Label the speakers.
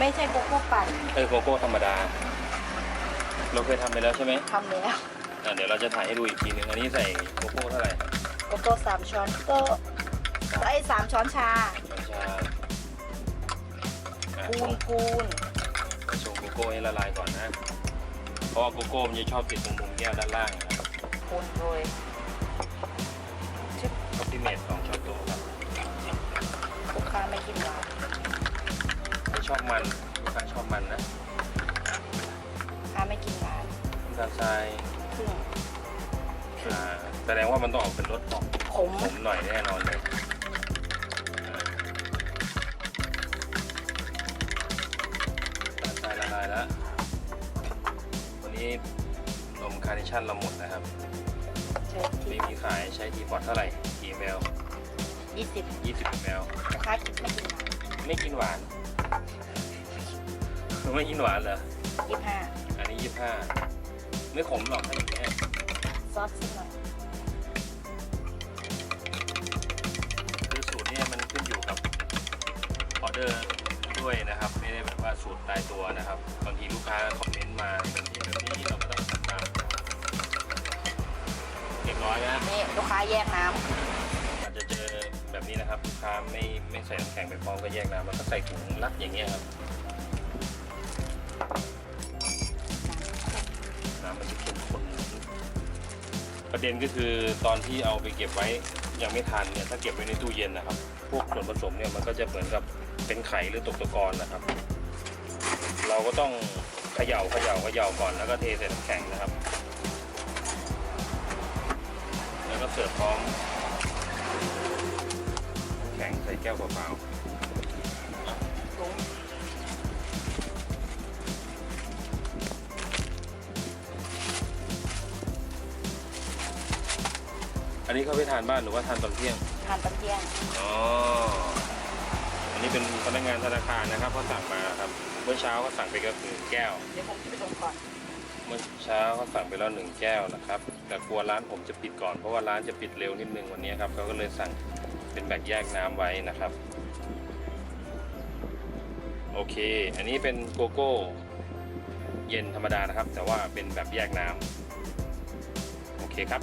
Speaker 1: ไม่ใช่โกโก้ปั่น
Speaker 2: เออโกโก้ธรรมดา เราเคยทำไปแล้วใช่ไหม
Speaker 1: ทำแล้ว
Speaker 2: อะเดี๋ยวเราจะถ่ายให้ดูอีกทีนึงอันนี้ใส่โกโก้เท่าไหร่
Speaker 1: โกโก้สามช้อนโต๊ะไอ้ยสามช้อนชา
Speaker 2: ช้อนชาอะ
Speaker 1: คูณคูณ
Speaker 2: ชงโกโก้ให้ละลายก่อนนะ เพราะว่าโกโก้มันจะชอบติดตรงมุมแก้วด้านล่างนะครับ
Speaker 1: คูณโรย
Speaker 2: ชอบ
Speaker 1: มัน
Speaker 2: ลูกค้าชอบมันนะ
Speaker 1: ลูกค้าไม่กินหวาน
Speaker 2: น้ำตาลทราย
Speaker 1: ครึ่ง
Speaker 2: อ่าแสดงว่ามันต้องออกเป็นรสออก
Speaker 1: ขม
Speaker 2: ขมหน่อยแน่นอนเลยอ่าน้ำตาลทรายละลายแล้ววันนี้นมคาร์เนชั่นเราหมดนะครับ
Speaker 1: ใช้ที
Speaker 2: ไม่มีขายใช้ทีพอตเท่าไหร่กี่มล
Speaker 1: ยี่สิบ
Speaker 2: 20 ml
Speaker 1: ลูกค้ากินไม่กินหวาน
Speaker 2: ไม่กินหวาน ไม่กินหวานเหรอ
Speaker 1: ยี่ห้า
Speaker 2: อันนี้25ไม่ขมหรอกถ้าอย่างเงี้ย
Speaker 1: ซอสสักหน่อย
Speaker 2: คือสูตรเนี่ยมันขึ้นอยู่กับออเดอร์ด้วยนะครับ ไม่ได้แบบว่าสูตรตายตัวนะครับบางทีลูกค้าคอมเมนต์มาแบบนี้แบบนี้เราก็ต้องทำตามเก็บร้อยนะ
Speaker 1: นี่ลูกค้าแยกน้
Speaker 2: อาจจะเจอแบบนี้นะครับลูกค้าไม่ไม่ใส่น้ำแข็งไปพร้อมก็แยกน้ำแล้วก็ใส่ถุงรัดอย่างเงี้ยครับน้ ประเด็นก็คือตอนที่เอาไปเก็บไว้ยังไม่ทันเนี่ยถ้าเก็บไว้ในตู้เย็นนะครับ พวกส่วนผสมเนี่ยมันก็จะเหมือนกับเป็นไข่หรือตกตะกอนนะครับ เราก็ต้องเขย่าเขย่าเขย่าก่อนแล้วก็เทใส่น้ำแข็งนะครับ แล้วก็เสิร์ฟพร้อมแข็งใส่แก้วเปล่าำ อันนี้เขาไปทานบ้านหรือว่าทานตอนเที่ยง
Speaker 1: ทานตอนเที่ยง
Speaker 2: อ๋อ อันนี้เป็นพนักงานธนาคารนะครับเขาสั่งมาครับ เมื่อเช้าเขาสั่งไปก็หนึ่งแก้ว
Speaker 1: เดี๋ยวผมจะไปส่งก่อน
Speaker 2: เมื่อเช้าเขาสั่งไปแล้วหนึ่งแก้วนะครับ แต่กลัวร้านผมจะปิดก่อน เพราะว่าร้านจะปิดเร็วนิดนึงวันนี้ครับเขาก็เลยสั่งเป็นแบบแยกน้ำไว้นะครับ โอเค อันนี้เป็นโกโก้ เย็นธรรมดานะครับ แต่ว่าเป็นแบบแยกน้ำโอเคครับ